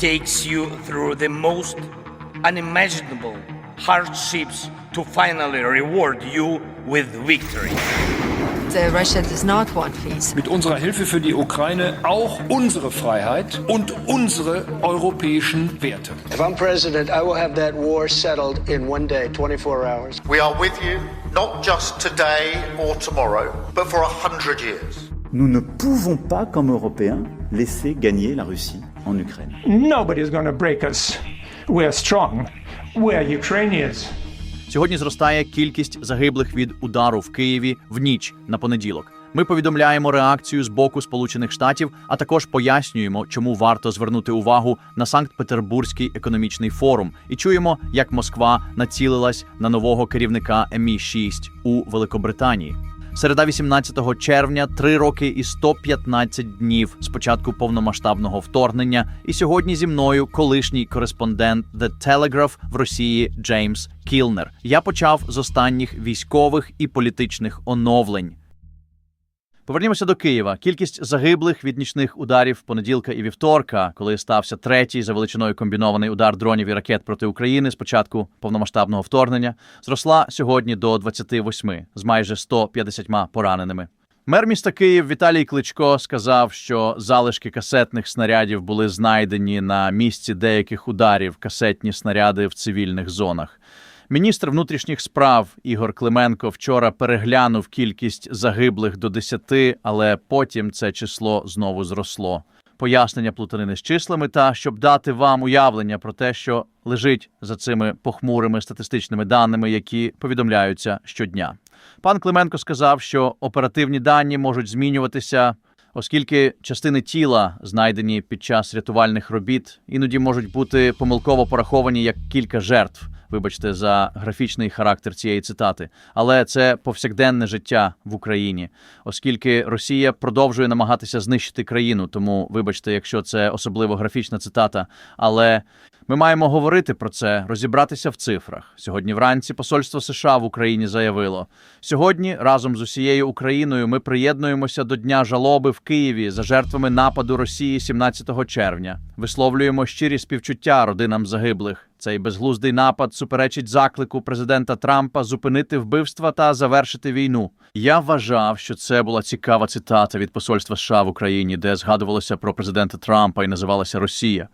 takes you through the most unimaginable hardships to finally reward you with victory. Uh, Russia does not want peace. mit unserer Hilfe für die Ukraine auch unsere Freiheit und unsere europäischen Werte. If I'm president, I will have that war settled in one day, 24 hours. We are with you, not just today or tomorrow, but for a hundred years. Nous ne pouvons pas, comme Européens, laisser gagner la Russie en Ukraine. Nobody's going to break us. We're strong. We're Ukrainians. Сьогодні зростає кількість загиблих від удару в Києві в ніч на понеділок. Ми повідомляємо реакцію з боку Сполучених Штатів, а також пояснюємо, чому варто звернути увагу на Санкт-Петербурзький економічний форум, і чуємо, як Москва націлилась на нового керівника МІ 6 у Великобританії. Середа 18 червня, три роки і 115 днів з початку повномасштабного вторгнення. І сьогодні зі мною колишній кореспондент The Telegraph в Росії Джеймс Кілнер. Я почав з останніх військових і політичних оновлень. Повернімося до Києва. Кількість загиблих від нічних ударів понеділка і вівторка, коли стався третій за величиною комбінований удар дронів і ракет проти України з початку повномасштабного вторгнення, зросла сьогодні до 28 з майже 150 пораненими. Мер міста Київ Віталій Кличко сказав, що залишки касетних снарядів були знайдені на місці деяких ударів касетні снаряди в цивільних зонах. Міністр внутрішніх справ Ігор Клименко вчора переглянув кількість загиблих до 10, але потім це число знову зросло. Пояснення плутанини з числами та щоб дати вам уявлення про те, що лежить за цими похмурими статистичними даними, які повідомляються щодня. Пан Клименко сказав, що оперативні дані можуть змінюватися, оскільки частини тіла, знайдені під час рятувальних робіт, іноді можуть бути помилково пораховані як кілька жертв. Вибачте за графічний характер цієї цитати, але це повсякденне життя в Україні, оскільки Росія продовжує намагатися знищити країну. Тому, вибачте, якщо це особливо графічна цитата. Але ми маємо говорити про це, розібратися в цифрах. Сьогодні вранці посольство США в Україні заявило: сьогодні разом з усією Україною ми приєднуємося до дня жалоби в Києві за жертвами нападу Росії 17 червня. Висловлюємо щирі співчуття родинам загиблих. Цей безглуздий напад суперечить заклику президента Трампа зупинити вбивства та завершити війну. Я вважав, що це була цікава цитата від посольства США в Україні, де згадувалося про президента Трампа і називалася Росія.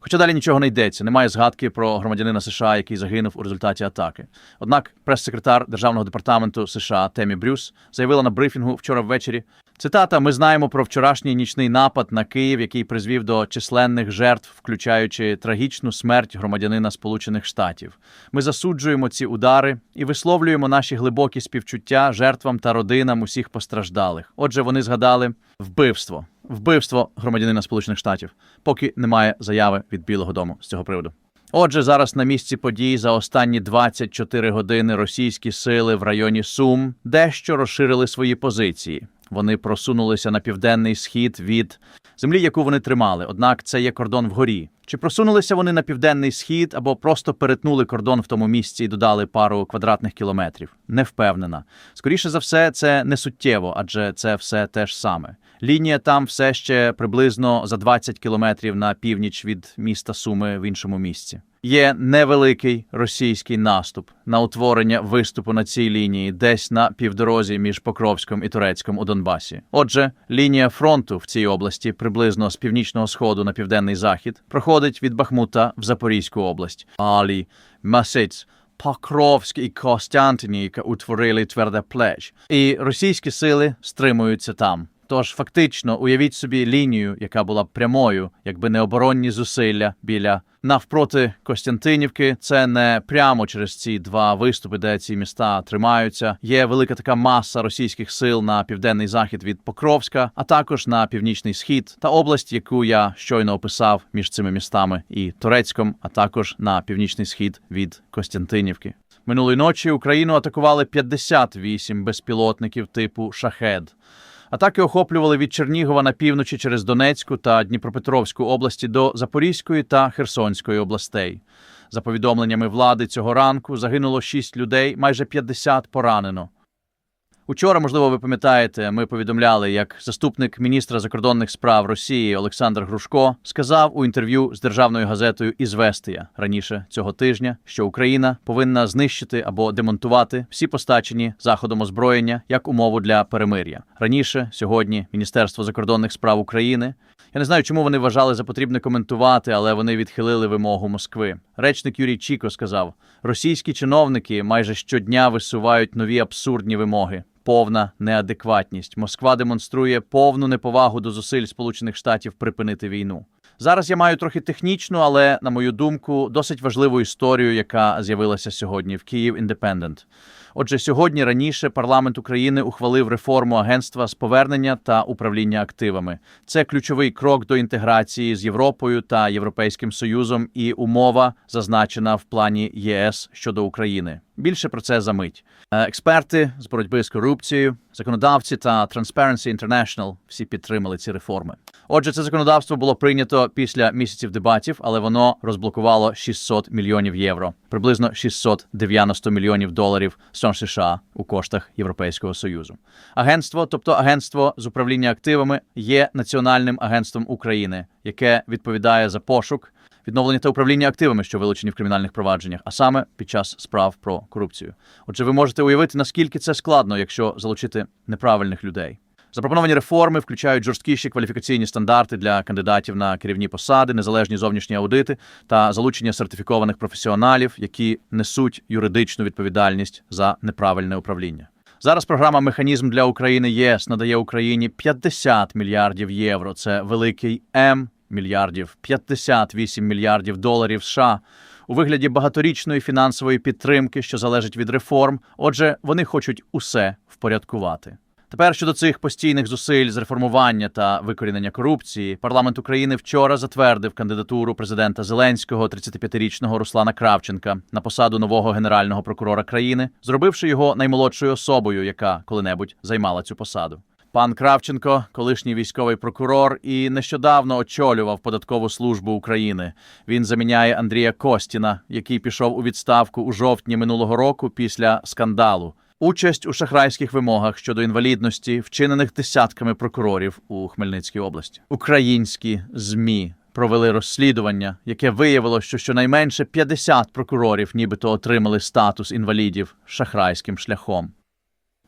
Хоча далі нічого не йдеться, немає згадки про громадянина США, який загинув у результаті атаки. Однак прес-секретар Державного департаменту США Темі Брюс заявила на брифінгу вчора ввечері. Цитата: Ми знаємо про вчорашній нічний напад на Київ, який призвів до численних жертв, включаючи трагічну смерть громадянина Сполучених Штатів. Ми засуджуємо ці удари і висловлюємо наші глибокі співчуття жертвам та родинам усіх постраждалих. Отже, вони згадали вбивство, вбивство громадянина Сполучених Штатів, поки немає заяви від Білого Дому з цього приводу. Отже, зараз на місці подій за останні 24 години російські сили в районі Сум дещо розширили свої позиції. Вони просунулися на південний схід від землі, яку вони тримали. Однак це є кордон вгорі. Чи просунулися вони на південний схід або просто перетнули кордон в тому місці і додали пару квадратних кілометрів? Не впевнена. Скоріше за все, це не суттєво, адже це все те ж саме. Лінія там все ще приблизно за 20 кілометрів на північ від міста Суми в іншому місці. Є невеликий російський наступ на утворення виступу на цій лінії, десь на півдорозі між Покровськом і Турецьком у Донбасі. Отже, лінія фронту в цій області, приблизно з північного сходу на південний захід, проходить від Бахмута в Запорізьку область. Алі, Масиць, Покровськ і Костянтинівка утворили тверде плеч, і російські сили стримуються там. Тож фактично уявіть собі лінію, яка була б прямою, якби не оборонні зусилля біля навпроти Костянтинівки. Це не прямо через ці два виступи, де ці міста тримаються. Є велика така маса російських сил на південний захід від Покровська, а також на північний схід та область, яку я щойно описав між цими містами і Турецьком, а також на північний схід від Костянтинівки. Минулої ночі Україну атакували 58 безпілотників типу Шахед. Атаки охоплювали від Чернігова на півночі через Донецьку та Дніпропетровську області до Запорізької та Херсонської областей. За повідомленнями влади цього ранку загинуло 6 людей, майже 50 поранено. Учора, можливо, ви пам'ятаєте, ми повідомляли, як заступник міністра закордонних справ Росії Олександр Грушко сказав у інтерв'ю з державною газетою Ізвестія раніше цього тижня, що Україна повинна знищити або демонтувати всі постачені заходом озброєння як умову для перемир'я. Раніше сьогодні Міністерство закордонних справ України. Я не знаю, чому вони вважали за потрібне коментувати, але вони відхилили вимогу Москви. Речник Юрій Чіко сказав: російські чиновники майже щодня висувають нові абсурдні вимоги. Повна неадекватність. Москва демонструє повну неповагу до зусиль Сполучених Штатів припинити війну. Зараз я маю трохи технічну, але, на мою думку, досить важливу історію, яка з'явилася сьогодні в Київ Індепендент. Отже, сьогодні раніше парламент України ухвалив реформу агентства з повернення та управління активами. Це ключовий крок до інтеграції з Європою та Європейським Союзом і умова, зазначена в плані ЄС щодо України. Більше про це за мить. Е, Експерти з боротьби з корупцією, законодавці та Transparency International всі підтримали ці реформи. Отже, це законодавство було прийнято після місяців дебатів, але воно розблокувало 600 мільйонів євро, приблизно 690 мільйонів доларів сон США у коштах Європейського союзу. Агентство, тобто агентство з управління активами, є національним агентством України, яке відповідає за пошук, відновлення та управління активами, що вилучені в кримінальних провадженнях, а саме під час справ про корупцію. Отже, ви можете уявити, наскільки це складно, якщо залучити неправильних людей. Запропоновані реформи включають жорсткіші кваліфікаційні стандарти для кандидатів на керівні посади, незалежні зовнішні аудити та залучення сертифікованих професіоналів, які несуть юридичну відповідальність за неправильне управління. Зараз програма Механізм для України ЄС надає Україні 50 мільярдів євро. Це великий М мільярдів, 58 мільярдів доларів США у вигляді багаторічної фінансової підтримки, що залежить від реформ. Отже, вони хочуть усе впорядкувати. Тепер щодо цих постійних зусиль з реформування та викорінення корупції, парламент України вчора затвердив кандидатуру президента Зеленського, 35-річного Руслана Кравченка, на посаду нового генерального прокурора країни, зробивши його наймолодшою особою, яка коли-небудь займала цю посаду. Пан Кравченко, колишній військовий прокурор, і нещодавно очолював податкову службу України. Він заміняє Андрія Костіна, який пішов у відставку у жовтні минулого року після скандалу. Участь у шахрайських вимогах щодо інвалідності, вчинених десятками прокурорів у Хмельницькій області. Українські змі провели розслідування, яке виявило, що щонайменше 50 прокурорів нібито отримали статус інвалідів шахрайським шляхом.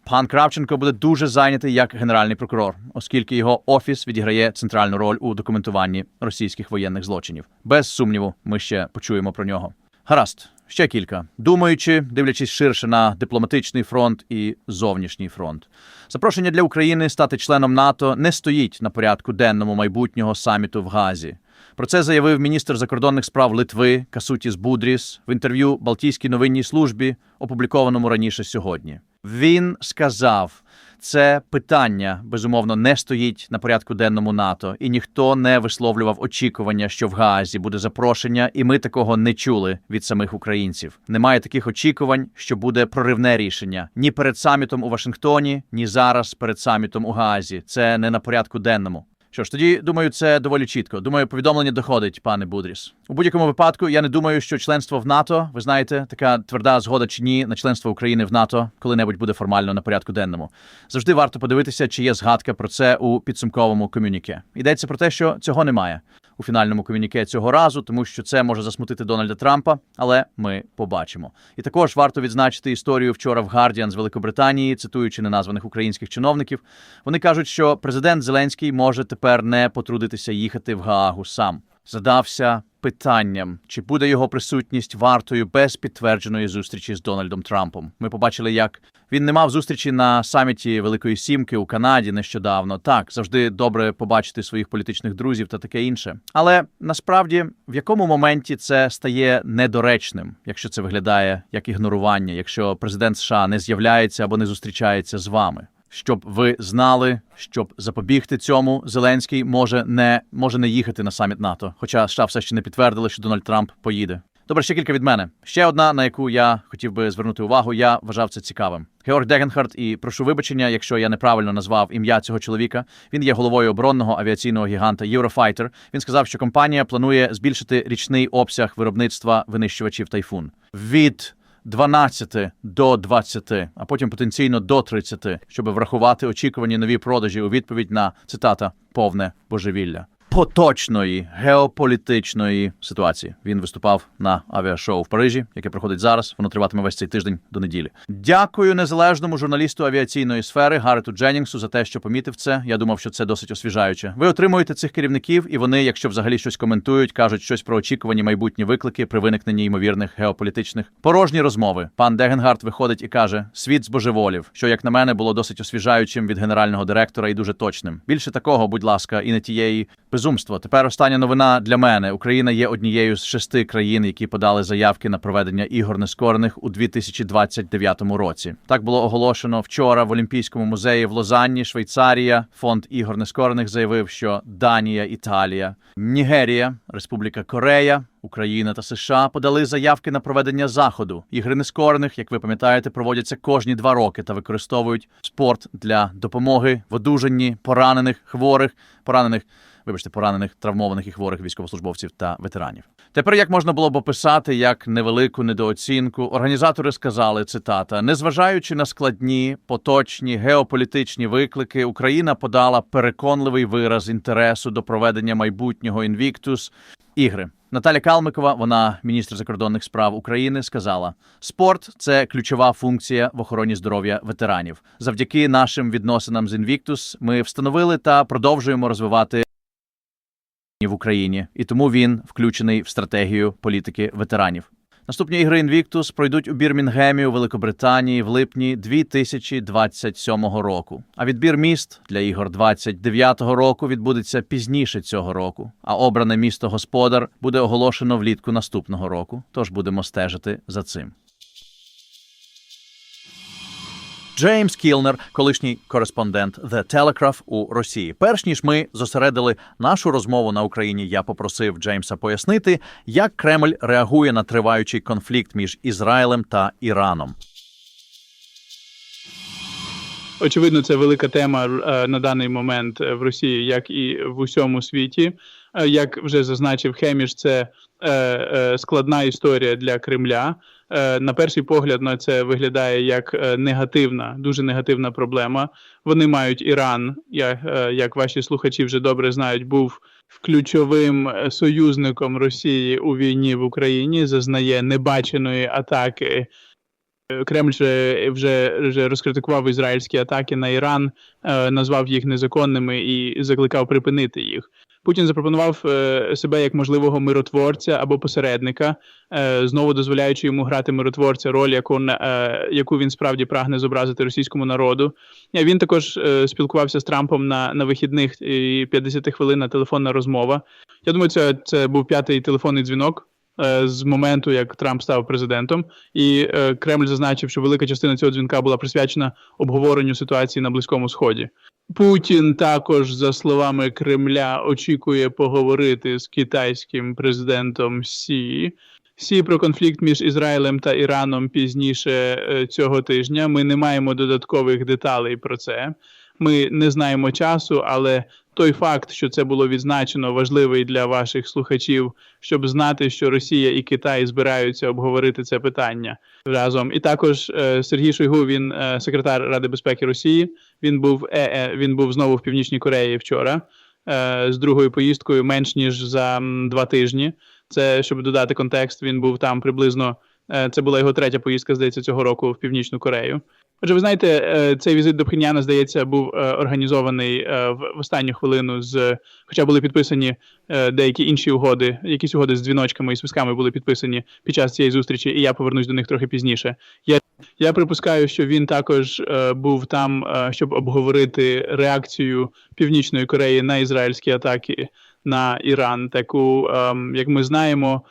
Пан Кравченко буде дуже зайнятий як генеральний прокурор, оскільки його офіс відіграє центральну роль у документуванні російських воєнних злочинів. Без сумніву, ми ще почуємо про нього. Гаразд, ще кілька. Думаючи, дивлячись ширше на дипломатичний фронт і зовнішній фронт. Запрошення для України стати членом НАТО не стоїть на порядку денному майбутнього саміту в Газі. Про це заявив міністр закордонних справ Литви Касутіс Будріс в інтерв'ю Балтійській новинній службі, опублікованому раніше сьогодні. Він сказав, це питання безумовно не стоїть на порядку денному НАТО, і ніхто не висловлював очікування, що в Гаазі буде запрошення, і ми такого не чули від самих українців. Немає таких очікувань, що буде проривне рішення ні перед самітом у Вашингтоні, ні зараз перед самітом у Гаазі. Це не на порядку денному. Що ж, тоді думаю, це доволі чітко. Думаю, повідомлення доходить, пане Будріс. У будь-якому випадку я не думаю, що членство в НАТО, ви знаєте, така тверда згода чи ні на членство України в НАТО коли-небудь буде формально на порядку денному. Завжди варто подивитися, чи є згадка про це у підсумковому комюніке. Йдеться про те, що цього немає у фінальному комюніке цього разу, тому що це може засмутити Дональда Трампа, але ми побачимо. І також варто відзначити історію вчора в Гардіан з Великобританії, цитуючи неназваних українських чиновників. Вони кажуть, що президент Зеленський може тепер не потрудитися їхати в Гаагу сам. Задався питанням, чи буде його присутність вартою без підтвердженої зустрічі з Дональдом Трампом. Ми побачили, як він не мав зустрічі на саміті Великої Сімки у Канаді нещодавно. Так, завжди добре побачити своїх політичних друзів та таке інше. Але насправді в якому моменті це стає недоречним, якщо це виглядає як ігнорування, якщо президент США не з'являється або не зустрічається з вами. Щоб ви знали, щоб запобігти цьому, Зеленський може не може не їхати на саміт НАТО. Хоча США все ще не підтвердили, що Дональд Трамп поїде. Добре, ще кілька від мене. Ще одна, на яку я хотів би звернути увагу. Я вважав це цікавим. Георг Дегенхард, і прошу вибачення, якщо я неправильно назвав ім'я цього чоловіка. Він є головою оборонного авіаційного гіганта Eurofighter. Він сказав, що компанія планує збільшити річний обсяг виробництва винищувачів Тайфун від 12 до 20, а потім потенційно до 30, щоб врахувати очікувані нові продажі у відповідь на цитата повне божевілля. Поточної геополітичної ситуації він виступав на авіашоу в Парижі, яке проходить зараз. Воно триватиме весь цей тиждень до неділі. Дякую незалежному журналісту авіаційної сфери Гарету Дженнінгсу за те, що помітив це. Я думав, що це досить освіжаюче. Ви отримуєте цих керівників, і вони, якщо взагалі щось коментують, кажуть щось про очікувані майбутні виклики при виникненні ймовірних геополітичних порожні розмови. Пан Дегенгард виходить і каже: світ збожеволів, що як на мене було досить освіжаючим від генерального директора і дуже точним. Більше такого, будь ласка, і не тієї безумства. Тепер остання новина для мене. Україна є однією з шести країн, які подали заявки на проведення ігор нескорених у 2029 році. Так було оголошено вчора в Олімпійському музеї в Лозанні, Швейцарія. Фонд ігор нескорених заявив, що Данія, Італія, Нігерія, Республіка Корея. Україна та США подали заявки на проведення заходу. Ігри нескорених, як ви пам'ятаєте, проводяться кожні два роки та використовують спорт для допомоги в одужанні поранених, хворих, поранених, вибачте, поранених, травмованих і хворих військовослужбовців та ветеранів. Тепер як можна було б описати як невелику недооцінку, організатори сказали цитата: незважаючи на складні, поточні геополітичні виклики, Україна подала переконливий вираз інтересу до проведення майбутнього інвіктус ігри. Наталя Калмикова, вона міністр закордонних справ України, сказала: спорт це ключова функція в охороні здоров'я ветеранів. Завдяки нашим відносинам з Invictus ми встановили та продовжуємо розвивати в Україні, і тому він включений в стратегію політики ветеранів. Наступні ігри Invictus пройдуть у Бірмінгемі у Великобританії в липні 2027 року. А відбір міст для ігор 29 року відбудеться пізніше цього року. А обране місто господар буде оголошено влітку наступного року. Тож будемо стежити за цим. Джеймс Кілнер, колишній кореспондент The Telegraph у Росії. Перш ніж ми зосередили нашу розмову на Україні, я попросив Джеймса пояснити, як Кремль реагує на триваючий конфлікт між Ізраїлем та Іраном. Очевидно, це велика тема е, на даний момент е, в Росії, як і в усьому світі. Е, Як вже зазначив Хеміш, це складна історія для Кремля. Е, На перший погляд на це виглядає як е, негативна, дуже негативна проблема. Вони мають Іран, е, як ваші слухачі вже добре знають, був ключовим союзником Росії у війні в Україні, зазнає небаченої атаки Кремль вже, вже, вже розкритикував ізраїльські атаки на Іран, назвав їх незаконними і закликав припинити їх. Путін запропонував е, себе як можливого миротворця або посередника, е, знову дозволяючи йому грати миротворця, роль, яку, е, яку він справді прагне зобразити російському народу. Він також спілкувався з Трампом на, на вихідних і 50 хвилинна телефонна розмова. Я думаю, це, це був п'ятий телефонний дзвінок з моменту, як Трамп став президентом, і е, Кремль зазначив, що велика частина цього дзвінка була присвячена обговоренню ситуації на Близькому Сході. Путін також, за словами Кремля, очікує поговорити з китайським президентом Сі. Сі про конфлікт між Ізраїлем та Іраном пізніше е, цього тижня. Ми не маємо додаткових деталей про це. Ми не знаємо часу, але той факт, що це було відзначено, важливий для ваших слухачів, щоб знати, що Росія і Китай збираються обговорити це питання разом. І також е, Сергій Шойгу, він е, секретар Ради безпеки Росії. Він був е, е, він був знову в Північній Кореї вчора з другою поїздкою менш ніж за два тижні. Це щоб додати контекст. Він був там приблизно. Це була його третя поїздка, здається, цього року в Північну Корею. Отже, ви знаєте, е, цей візит до Пхеньяна, здається, був е, організований е, в останню хвилину з, хоча були підписані деякі інші угоди, якісь угоди з дзвіночками і свисками були підписані під час цієї зустрічі, і я повернусь до них трохи пізніше. Я, я припускаю, що він також був там, щоб обговорити реакцію Північної Кореї на ізраїльські атаки на Іран. Таку, ем, як ми знаємо,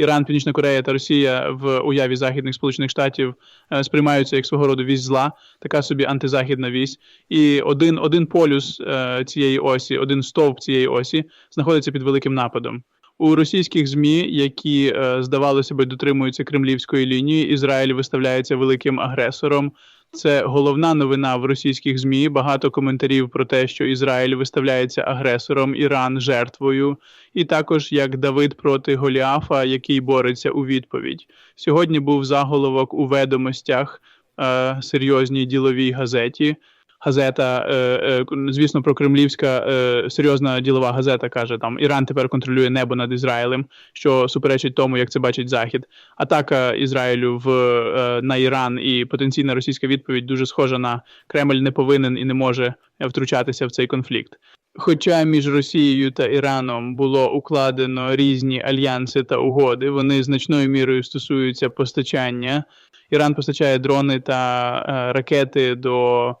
Іран, Північна Корея та Росія в уяві західних сполучених штатів е, сприймаються як свого роду вісь зла, така собі антизахідна вісь. І один, один полюс е, цієї осі, один стовп цієї осі знаходиться під великим нападом. У російських змі, які е, здавалося би дотримуються кремлівської лінії, Ізраїль виставляється великим агресором. Це головна новина в російських змі. Багато коментарів про те, що Ізраїль виставляється агресором, Іран жертвою, і також як Давид проти Голіафа, який бореться у відповідь. Сьогодні був заголовок у ведомостях е, серйозній діловій газеті. Газета, е, е, звісно, прокремлівська е, серйозна ділова газета каже: там Іран тепер контролює небо над Ізраїлем, що суперечить тому, як це бачить Захід. Атака Ізраїлю в е, на Іран і потенційна російська відповідь дуже схожа на Кремль не повинен і не може втручатися в цей конфлікт. Хоча між Росією та Іраном було укладено різні альянси та угоди, вони значною мірою стосуються постачання. Іран постачає дрони та е, ракети до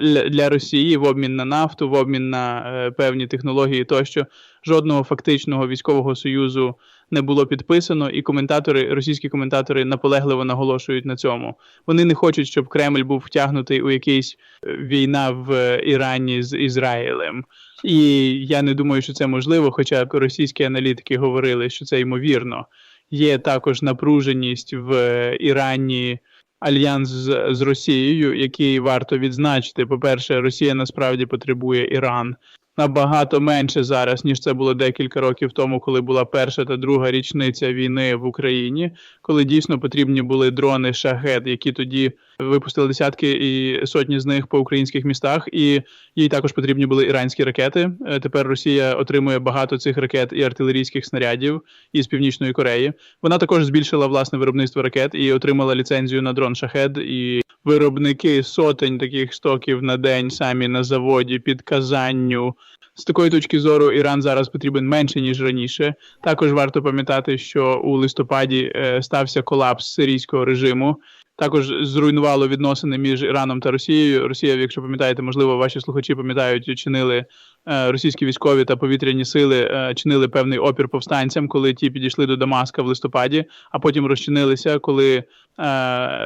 для- для Росії в обмін на нафту, в обмін на е, певні технології тощо. Жодного фактичного військового союзу не було підписано, і коментатори, російські коментатори наполегливо наголошують на цьому. Вони не хочуть, щоб Кремль був втягнутий у якийсь е, війна в Ірані з Ізраїлем. І я не думаю, що це можливо, хоча російські аналітики говорили, що це ймовірно. Є також напруженість в Ірані альянс з, з Росією, який варто відзначити. По-перше, Росія насправді потребує Іран набагато менше зараз, ніж це було декілька років тому, коли була перша та друга річниця війни в Україні, коли дійсно потрібні були дрони шахет, які тоді випустили десятки і сотні з них по українських містах, і їй також потрібні були іранські ракети. Е, Тепер Росія отримує багато цих ракет і артилерійських снарядів із Північної Кореї. Вона також збільшила власне виробництво ракет і отримала ліцензію на дрон шахет. І виробники сотень таких стоків на день самі на заводі під Казанню. З такої точки зору Іран зараз потрібен менше ніж раніше. Також варто пам'ятати, що у листопаді е, стався колапс сирійського режиму. Також зруйнувало відносини між Іраном та Росією. Росія, якщо пам'ятаєте, можливо, ваші слухачі пам'ятають, чинили е, російські військові та повітряні сили е, чинили певний опір повстанцям, коли ті підійшли до Дамаска в листопаді, а потім розчинилися, коли е,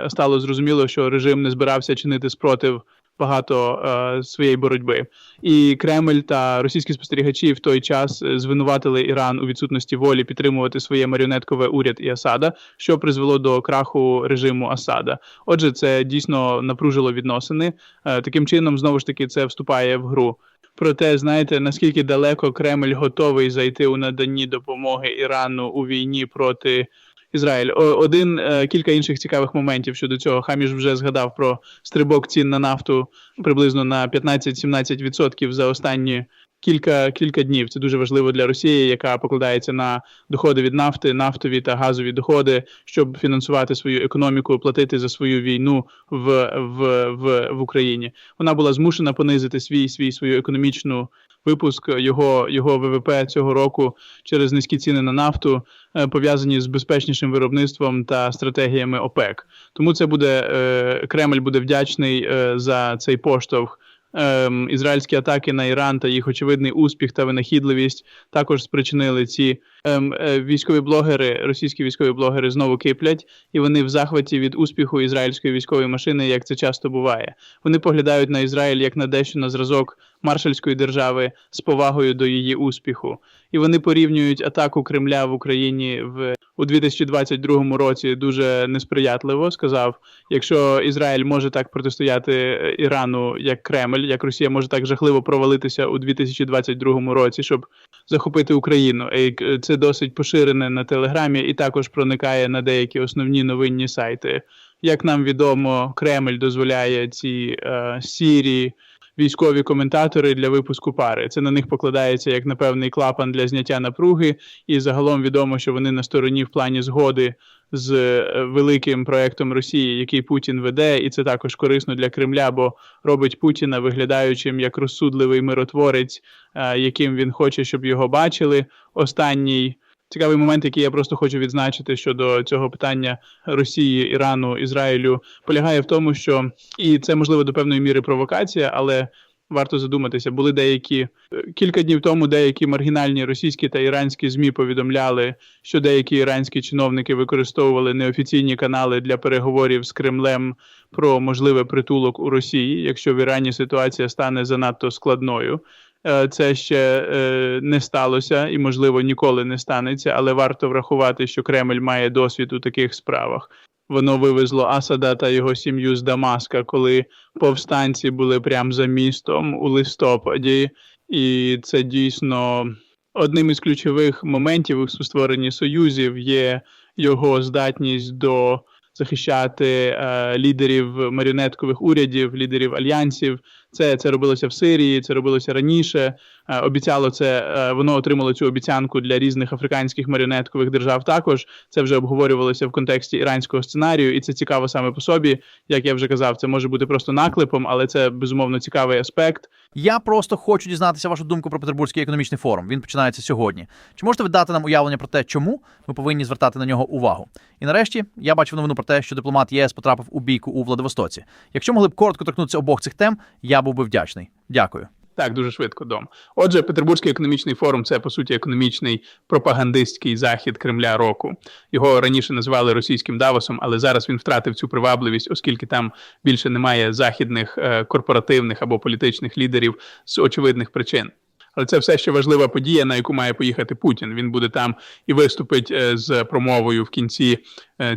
стало зрозуміло, що режим не збирався чинити спротив багато е, своєї боротьби. І Кремль та російські спостерігачі в той час е, звинуватили Іран у відсутності волі підтримувати своє маріонеткове уряд і Асада, що призвело до краху режиму Асада. Отже, це дійсно напружило відносини. Е, таким чином, знову ж таки, це вступає в гру. Проте, знаєте, наскільки далеко Кремль готовий зайти у наданні допомоги Ірану у війні проти Ізраїль. Один е, кілька інших цікавих моментів щодо цього. Хаміш вже згадав про стрибок цін на нафту приблизно на 15-17% за останні кілька, кілька днів. Це дуже важливо для Росії, яка покладається на доходи від нафти, нафтові та газові доходи, щоб фінансувати свою економіку, платити за свою війну в, в, в, в Україні. Вона була змушена понизити свій свій свою економічну випуск його, його ВВП цього року через низькі ціни на нафту, е, пов'язані з безпечнішим виробництвом та стратегіями ОПЕК. Тому це буде е, Кремль буде вдячний е, за цей поштовх. Ем, ізраїльські атаки на Іран та їх очевидний успіх та винахідливість також спричинили ці ем, е, військові блогери, російські військові блогери знову киплять, і вони в захваті від успіху ізраїльської військової машини, як це часто буває. Вони поглядають на Ізраїль як на дещо на зразок маршальської держави з повагою до її успіху, і вони порівнюють атаку Кремля в Україні в у 2022 році дуже несприятливо. Сказав, якщо Ізраїль може так протистояти е, Ірану, як Кремль, як Росія може так жахливо провалитися у 2022 році, щоб захопити Україну. І е, досить поширене на телеграмі, і також проникає на деякі основні новинні сайти. Як нам відомо, Кремль дозволяє ці е, сірі військові коментатори для випуску пари. Це на них покладається як на певний клапан для зняття напруги, і загалом відомо, що вони на стороні в плані згоди з е, великим проектом Росії, який Путін веде, і це також корисно для Кремля, бо робить Путіна виглядаючим як розсудливий миротворець, е, яким він хоче, щоб його бачили. Останній цікавий момент, який я просто хочу відзначити щодо цього питання Росії, Ірану, Ізраїлю, полягає в тому, що і це можливо до певної міри провокація, але варто задуматися. Були деякі е, кілька днів тому деякі маргінальні російські та іранські змі повідомляли, що деякі іранські чиновники використовували неофіційні канали для переговорів з Кремлем про можливий притулок у Росії, якщо в Ірані ситуація стане занадто складною. Е, Це ще е, не сталося і, можливо, ніколи не станеться, але варто врахувати, що Кремль має досвід у таких справах. Воно вивезло Асада та його сім'ю з Дамаска, коли повстанці були прямо за містом у листопаді, і це дійсно одним із ключових моментів у створенні союзів є його здатність до захищати е, лідерів маріонеткових урядів, лідерів альянсів. Це, це робилося в Сирії, це робилося раніше. Е, обіцяло це, е, воно отримало цю обіцянку для різних африканських маріонеткових держав. Також це вже обговорювалося в контексті іранського сценарію, і це цікаво саме по собі. Як я вже казав, це може бути просто наклепом, але це безумовно цікавий аспект. Я просто хочу дізнатися вашу думку про Петербурзький економічний форум. Він починається сьогодні. Чи можете ви дати нам уявлення про те, чому ми повинні звертати на нього увагу? І нарешті я бачив новину про те, що дипломат ЄС потрапив у бійку у Владивостоці. Якщо могли б коротко торкнутися обох цих тем, я був би вдячний. Дякую. Так, дуже швидко дом. Отже, Петербурзький економічний форум це по суті економічний пропагандистський захід Кремля року. Його раніше називали російським Давосом, але зараз він втратив цю привабливість, оскільки там більше немає західних е, корпоративних або політичних лідерів з очевидних причин. Але це все ще важлива подія, на яку має поїхати Путін. Він буде там і виступить е, з промовою в кінці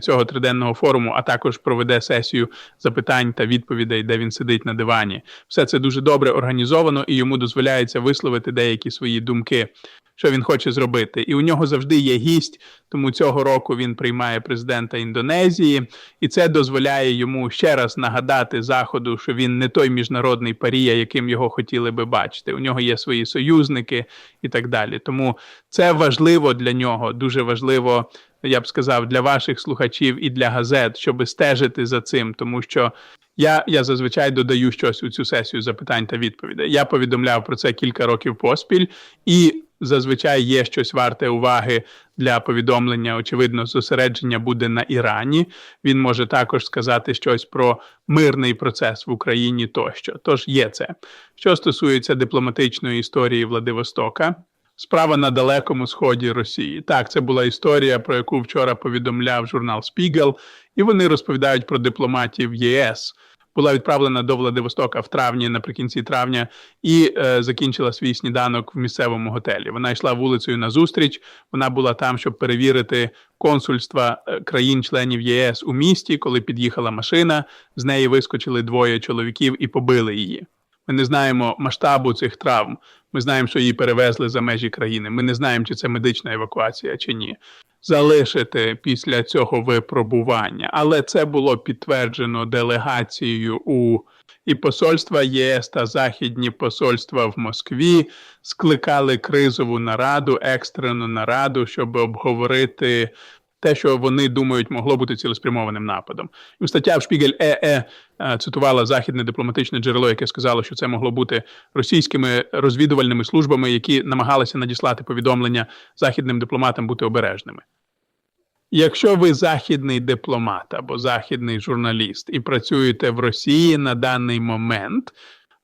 цього триденного форуму, а також проведе сесію запитань та відповідей, де він сидить на дивані. Все це дуже добре організовано, і йому дозволяється висловити деякі свої думки, що він хоче зробити. І у нього завжди є гість. Тому цього року він приймає президента Індонезії, і це дозволяє йому ще раз нагадати заходу, що він не той міжнародний парія, яким його хотіли би бачити. У нього є свої союзники і так далі. Тому це важливо для нього, дуже важливо. Я б сказав, для ваших слухачів і для газет, щоб стежити за цим, тому що я, я зазвичай додаю щось у цю сесію запитань та відповідей. Я повідомляв про це кілька років поспіль, і зазвичай є щось варте уваги для повідомлення. Очевидно, зосередження буде на Ірані. Він може також сказати щось про мирний процес в Україні тощо. Тож є це. Що стосується дипломатичної історії Владивостока. Справа на далекому сході Росії. Так, це була історія, про яку вчора повідомляв журнал Spiegel, і вони розповідають про дипломатів ЄС. Була відправлена до Владивостока в травні, наприкінці травня, і е, закінчила свій сніданок в місцевому готелі. Вона йшла вулицею на зустріч. Вона була там, щоб перевірити консульства е, країн-членів ЄС у місті. Коли під'їхала машина, з неї вискочили двоє чоловіків і побили її. Ми не знаємо масштабу цих травм. Ми знаємо, що її перевезли за межі країни. Ми не знаємо, чи це медична евакуація чи ні. Залишити після цього випробування, але це було підтверджено делегацією у і посольства ЄС та західні посольства в Москві скликали кризову нараду, екстрену нараду, щоб обговорити те, що вони думають, могло бути цілеспрямованим нападом. І стаття в Шпігель ЕЕ цитувала західне дипломатичне джерело, яке сказало, що це могло бути російськими розвідувальними службами, які намагалися надіслати повідомлення західним дипломатам бути обережними. Якщо ви західний дипломат або західний журналіст і працюєте в Росії на даний момент,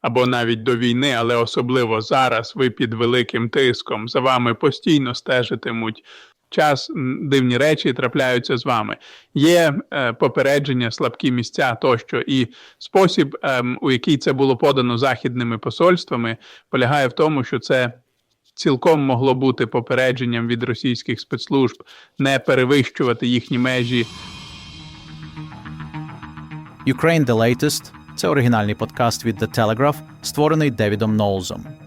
або навіть до війни, але особливо зараз ви під великим тиском, за вами постійно стежитимуть час дивні речі трапляються з вами. Є е, попередження, слабкі місця тощо, і спосіб, е, у який це було подано західними посольствами, полягає в тому, що це. Цілком могло бути попередженням від російських спецслужб не перевищувати їхні межі. Ukraine The Latest – це оригінальний подкаст від The Telegraph, створений Девідом Ноулзом.